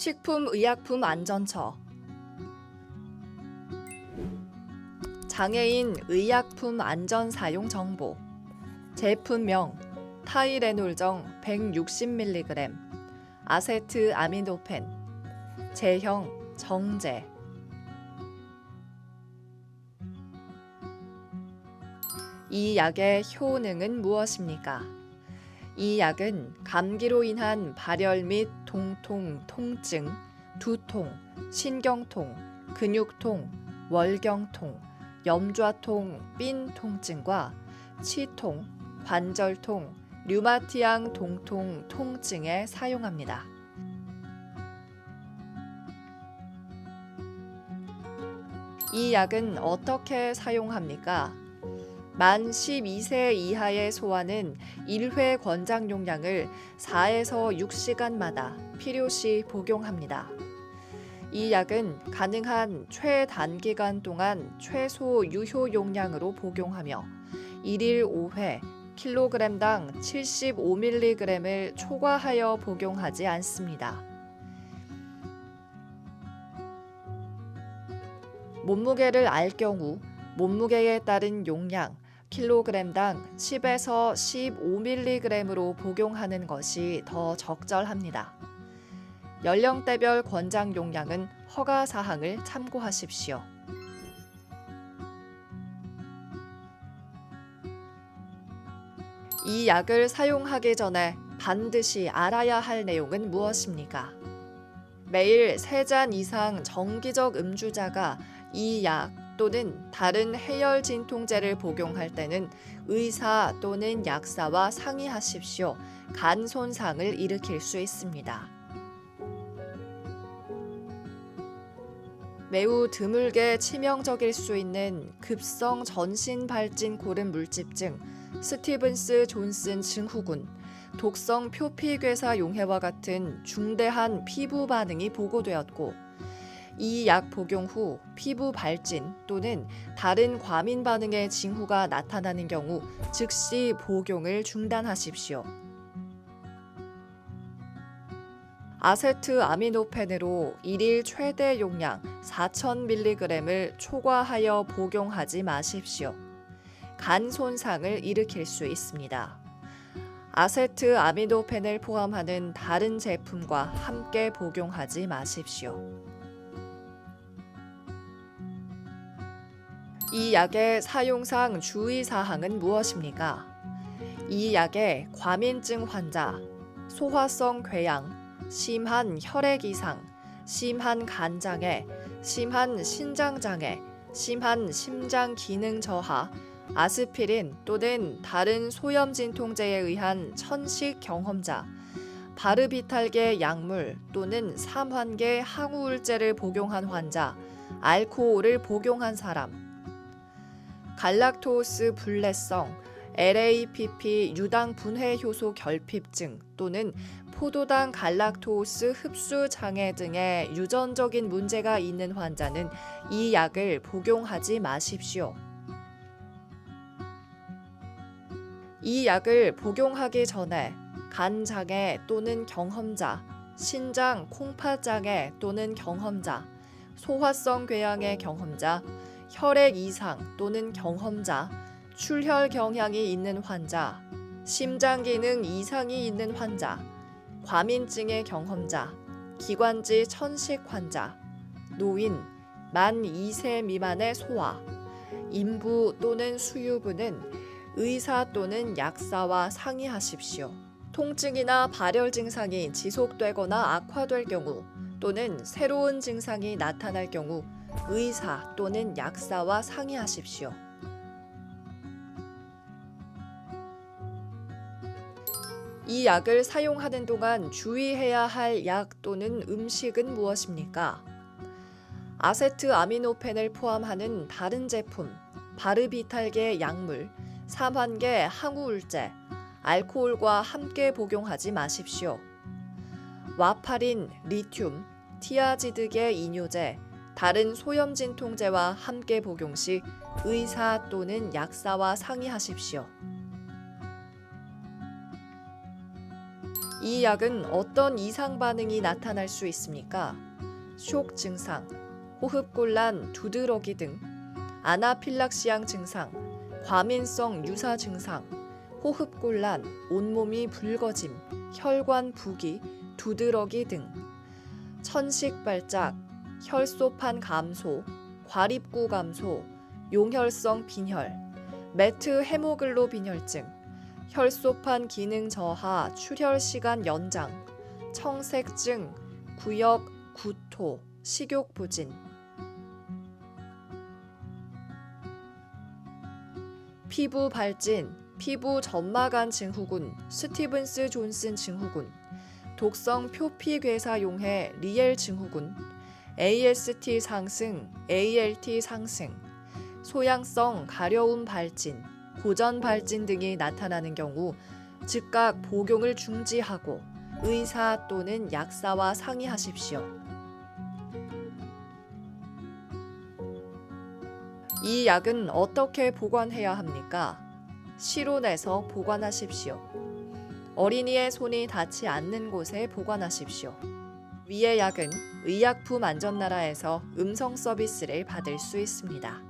식품의약품안전처. 장애인 의약품 안전 사용 정보. 제품명 타이레놀정 160mg 아세트 아미노펜. 제형 정제. 이 약의 효능은 무엇입니까? 이 약은 감기로 인한 발열 및 동통, 통증, 두통, 신경통, 근육통, 월경통, 염좌통, 삔 통증과 치통, 관절통, 류마티앙 동통, 통증에 사용합니다. 이 약은 어떻게 사용합니까? 만 12세 이하의 소아는 1회 권장 용량을 4에서 6시간마다 필요시 복용합니다. 이 약은 가능한 최단기간 동안 최소 유효 용량으로 복용하며 1일 5회 킬로그램당 75mg을 초과하여 복용하지 않습니다. 몸무게를 알 경우 몸무게에 따른 용량 킬로그램당 10에서 15mg으로 복용하는 것이 더 적절합니다. 연령대별 권장 용량은 허가 사항을 참고하십시오. 이 약을 사용하기 전에 반드시 알아야 할 내용은 무엇입니까? 매일 3잔 이상 정기적 음주자가 이 약 또는 다른 해열 진통제를 복용할 때는 의사 또는 약사와 상의하십시오. 간 손상을 일으킬 수 있습니다. 매우 드물게 치명적일 수 있는 급성 전신 발진 고름 물집증, 스티븐스 존슨 증후군, 독성 표피괴사 용해와 같은 중대한 피부 반응이 보고되었고 이 약 복용 후 피부 발진 또는 다른 과민 반응의 징후가 나타나는 경우 즉시 복용을 중단하십시오. 아세트 아미노펜으로 일일 최대 용량 4,000mg을 초과하여 복용하지 마십시오. 간 손상을 일으킬 수 있습니다. 아세트 아미노펜을 포함하는 다른 제품과 함께 복용하지 마십시오. 이 약의 사용상 주의사항은 무엇입니까? 이 약의 과민증 환자, 소화성 궤양, 심한 혈액 이상, 심한 간장애, 심한 신장장애, 심한 심장 기능 저하, 아스피린 또는 다른 소염 진통제에 의한 천식 경험자, 바르비탈계 약물 또는 삼환계 항우울제를 복용한 환자, 알코올을 복용한 사람, 갈락토스 불내성, LAPP 유당 분해 효소 결핍증 또는 포도당 갈락토스 흡수 장애 등의 유전적인 문제가 있는 환자는 이 약을 복용하지 마십시오. 이 약을 복용하기 전에 간장애 또는 경험자, 신장 콩팥장애 또는 경험자, 소화성 궤양의 경험자, 혈액 이상 또는 경험자, 출혈 경향이 있는 환자, 심장 기능 이상이 있는 환자, 과민증의 경험자, 기관지 천식 환자, 노인, 만 2세 미만의 소아, 인부 또는 수유부는 의사 또는 약사와 상의하십시오. 통증이나 발열 증상이 지속되거나 악화될 경우 또는 새로운 증상이 나타날 경우 의사 또는 약사와 상의하십시오. 이 약을 사용하는 동안 주의해야 할 약 또는 음식은 무엇입니까? 아세트 아미노펜을 포함하는 다른 제품, 바르비탈계 약물, 삼환계 항우울제, 알코올과 함께 복용하지 마십시오. 와파린, 리튬, 티아지드계 이뇨제, 다른 소염 진통제와 함께 복용 시 의사 또는 약사와 상의하십시오. 이 약은 어떤 이상 반응이 나타날 수 있습니까? 쇼크 증상, 호흡곤란, 두드러기 등, 아나필락시앙 증상, 과민성 유사 증상, 호흡곤란, 온몸이 붉어짐, 혈관 부기, 두드러기 등, 천식 발작, 혈소판 감소, 과립구 감소, 용혈성 빈혈, 매트 헤모글로빈혈증, 혈소판 기능 저하, 출혈 시간 연장, 청색증, 구역, 구토, 식욕 부진. 피부 발진, 피부 점막암 증후군, 스티븐스 존슨 증후군, 독성 표피괴사 용해 리엘 증후군, AST 상승, ALT 상승, 소양성 가려움 발진, 고전 발진 등이 나타나는 경우 즉각 복용을 중지하고 의사 또는 약사와 상의하십시오. 이 약은 어떻게 보관해야 합니까? 실온에서 보관하십시오. 어린이의 손이 닿지 않는 곳에 보관하십시오. 위의 약은 의약품 안전나라에서 음성 서비스를 받을 수 있습니다.